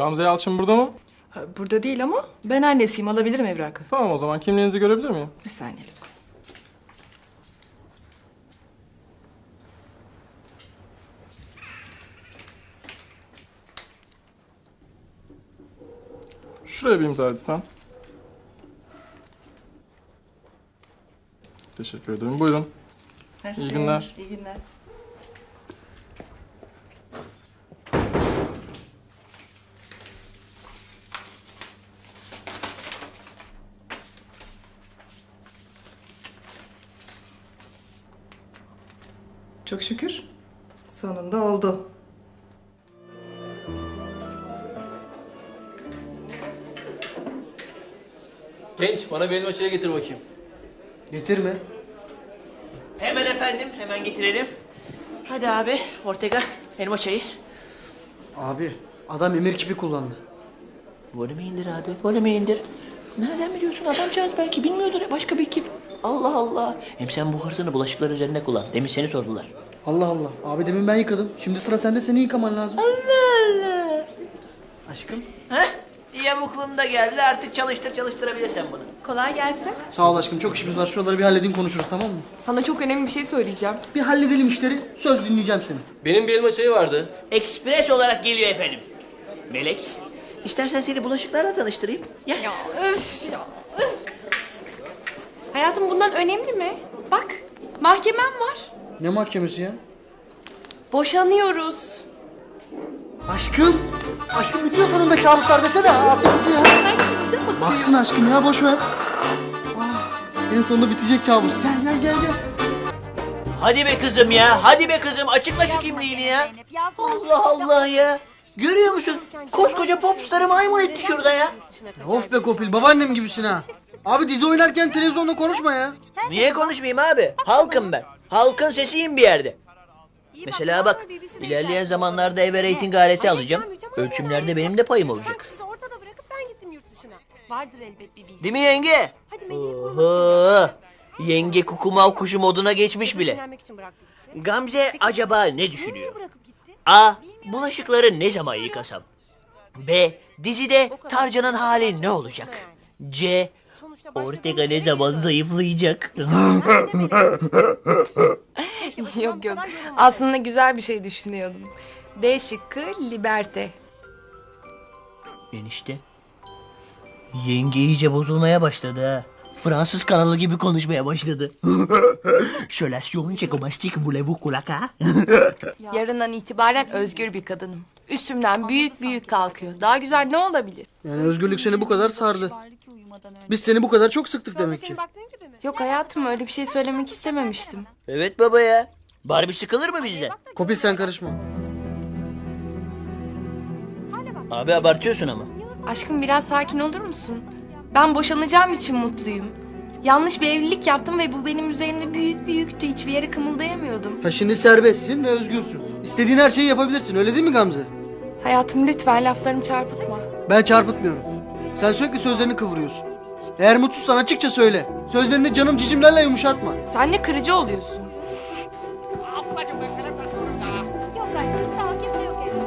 Gamze Yalçın burada mı? Ha, Burada değil ama ben annesiyim alabilirim evrakı. Tamam o zaman kimliğinizi görebilir miyim? Bir saniye lütfen. Şuraya bir imza lütfen. Teşekkür ederim. Buyurun. İyi günler. İyi günler. Çok şükür. Sonunda oldu. Genç bana bir elma çayı getir bakayım. Getirme. Hemen efendim, hemen getirelim. Hadi abi, Ortega, elma çayı. Abi adam emir kipi kullandı. Volümü indir abi, volümü indir. Nereden biliyorsun? Adamcağız belki bilmiyordur. Başka bir ekip. Allah Allah. Hem sen bu hırsını bulaşıklar üzerinde kullan. Demin seni sordular. Allah Allah. Abi demin ben yıkadım. Şimdi sıra sende seni yıkaman lazım. Allah Allah. Aşkım. Heh, yamuklunda geldi. Artık çalıştır çalıştırabilirsen bunu. Kolay gelsin. Sağ ol aşkım çok işimiz var. Şuraları bir halledin konuşuruz tamam mı? Sana çok önemli bir şey söyleyeceğim. Bir halledelim işleri. Söz dinleyeceğim seni. Benim bir elma çayı vardı. Ekspres olarak geliyor efendim. Melek, istersen seni bulaşıklarla tanıştırayım. Gel. Öf ya. öf. Hayatım bundan önemli mi? Bak mahkemem var. Ne mahkemesi ya? Boşanıyoruz. Aşkım. Aşkım bitiyor sonunda kabuslar desene. Artık bitiyor. Bize bakıyor. Baksın aşkım ya boş ver. Ah, en sonunda bitecek kabus. Gel gel gel gel. Hadi be kızım ya, hadi be kızım. Açıkla şu kimliğini ya. Allah Allah ya. Görüyor musun? Koskoca popstarı maymun etti şurada ya. Of be Kopil babaannem gibisin ha. Abi dizi oynarken televizyonda konuşma ya. Niye konuşmayayım abi? Halkım ben. Halkın sesiyim bir yerde. Mesela bak, ilerleyen zamanlarda eve reyting aleti alacağım. Ölçümlerde benim de payım olacak. Taksisi ortada bırakıp ben gittim yurt dışına. Vardır elbet bir bilgi. Değil mi yenge? Hadi korumak Oho. Yenge kukumav kuşu moduna geçmiş bile. Dinlenmek için bıraktı gitti. Gamze acaba ne Niye düşünüyor? bırakıp gitti? A. Bulaşıkları ne zaman yıkasam? B. Dizide Tarcan'ın hali ne olacak? C. Sonuçta Ortega ne zaman zayıflayacak? yok yok. Aslında güzel bir şey düşünüyordum. D şıkkı liberte. Enişte. Yenge iyice bozulmaya başladı ha. Fransız kanalı gibi konuşmaya başladı. Şölasyon çekomastik voulez-vous kulaka? Yarından itibaren özgür bir kadınım. Üstümden büyük büyük kalkıyor. Daha güzel ne olabilir? Yani özgürlük seni bu kadar sardı. Biz seni bu kadar çok sıktık demek ki. senin baktığın gibi mi? Yok hayatım öyle bir şey söylemek istememiştim. evet baba ya. Barbie sıkılır mı bizden? Kopil sen karışma. Abi abartıyorsun ama. Aşkım biraz sakin olur musun? Ben boşanacağım için mutluyum. Yanlış bir evlilik yaptım ve bu benim üzerimde büyük bir yüktü. Hiçbir yere kımıldayamıyordum. Ha şimdi serbestsin ve özgürsün. İstediğin her şeyi yapabilirsin öyle değil mi Gamze? Hayatım lütfen laflarımı çarpıtma. Ben çarpıtmıyorum. Sen sürekli sözlerini kıvırıyorsun. Eğer mutsuzsan açıkça söyle. Sözlerini canım cicimlerle yumuşatma. Sen de kırıcı oluyorsun. Yok kardeşim sağ ol kimse yok evde.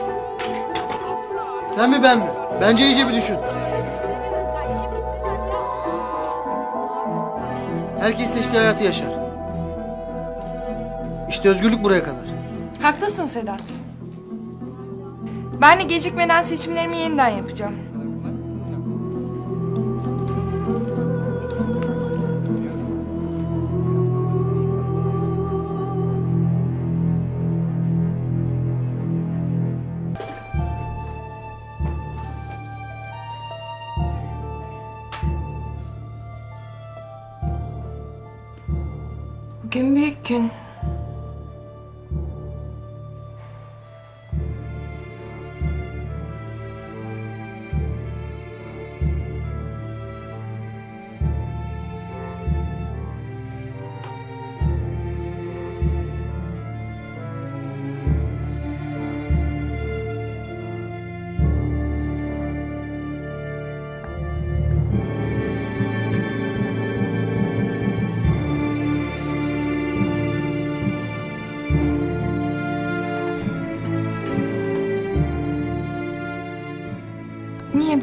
Sen mi ben mi? Bence iyice bir düşün. İstemiyorum kardeşim gitsin hadi ya. Herkes seçtiği hayatı yaşar. İşte özgürlük buraya kadar. Haklısın Sedat. Ben de gecikmeden seçimlerimi yeniden yapacağım. Bugün büyük gün.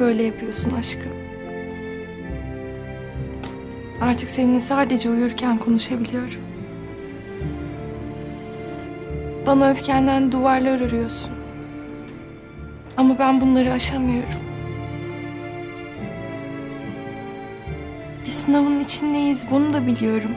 Böyle yapıyorsun aşkım? Artık seninle sadece uyurken konuşabiliyorum. Bana öfkenden duvarlar örüyorsun. Ama ben bunları aşamıyorum. Bir sınavın içindeyiz, bunu da biliyorum.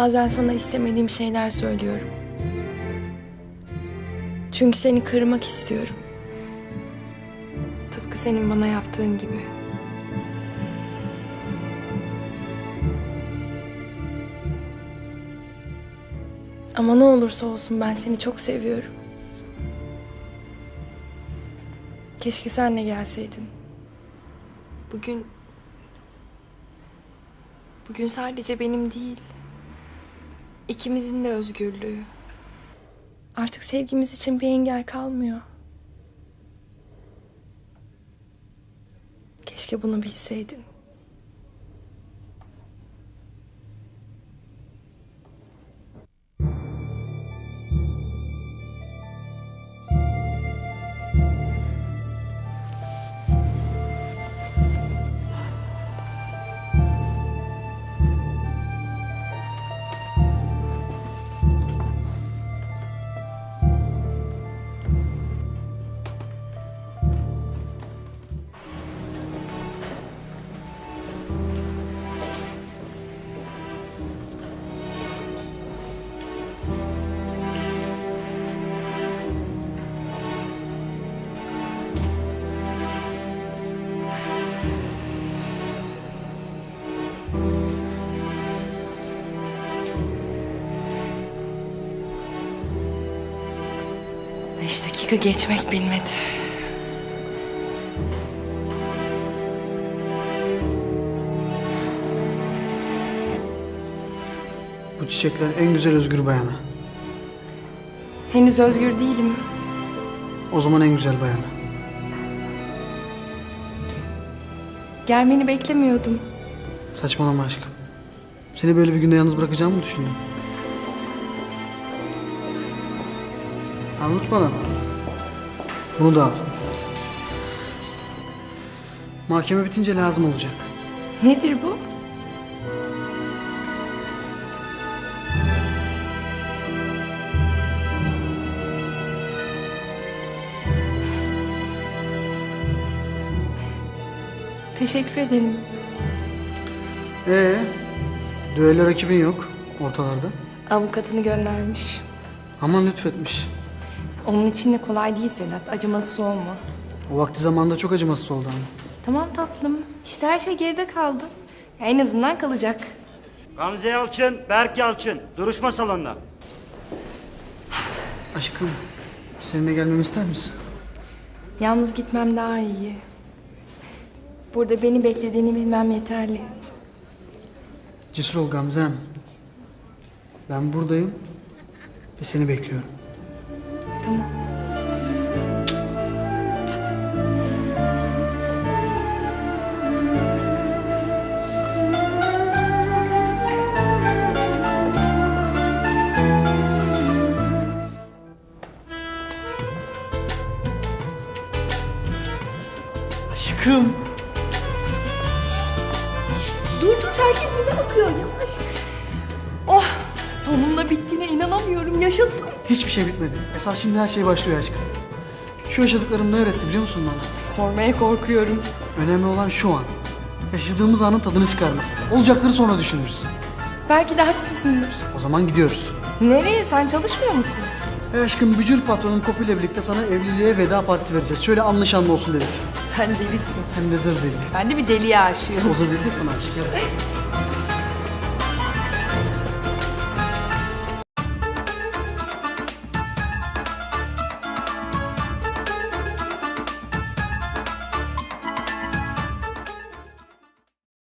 Bazen sana istemediğim şeyler söylüyorum. Çünkü seni kırmak istiyorum. Tıpkı senin bana yaptığın gibi. Ama ne olursa olsun ben seni çok seviyorum. Keşke sen de gelseydin. Bugün... Bugün sadece benim değil. İkimizin de özgürlüğü. Artık sevgimiz için bir engel kalmıyor. Keşke bunu bilseydin. Dakika geçmek bilmedi. Bu çiçekler en güzel özgür bayana. Henüz özgür değilim. O zaman en güzel bayana. Gelmeni beklemiyordum. Saçmalama aşkım. Seni böyle bir günde yalnız bırakacağımı mı düşündün? Anlat bana. Bunu da al. Mahkeme bitince lazım olacak. Nedir bu? Teşekkür ederim. Ee, düello rakibin yok ortalarda. Avukatını göndermiş. Aman lütfetmiş. Onun için de kolay değil Sedat. Acımasız olma. O vakti zamanında çok acımasız oldu ama. Tamam tatlım. İşte her şey geride kaldı. Ya en azından kalacak. Gamze Yalçın, Berk Yalçın. Duruşma salonuna. Aşkım, seninle gelmemi ister misin? Yalnız gitmem daha iyi. Burada beni beklediğini bilmem yeterli. Cesur ol Gamzem. Ben buradayım ve seni bekliyorum. Tamam. Aşkım. Hiçbir şey bitmedi. Esas şimdi her şey başlıyor aşkım. Şu yaşadıklarım ne öğretti biliyor musun bana? Sormaya korkuyorum. Önemli olan şu an. Yaşadığımız anın tadını çıkarmak. Olacakları sonra düşünürüz. Belki de haklısındır. O zaman gidiyoruz. Nereye sen çalışmıyor musun? E aşkım bücür patronun kopuyla birlikte sana evliliğe veda partisi vereceğiz. Şöyle anlaşanlı olsun dedik. Sen delisin. Hem de zır deli. Ben de bir deliye aşığım. De sana. Gel.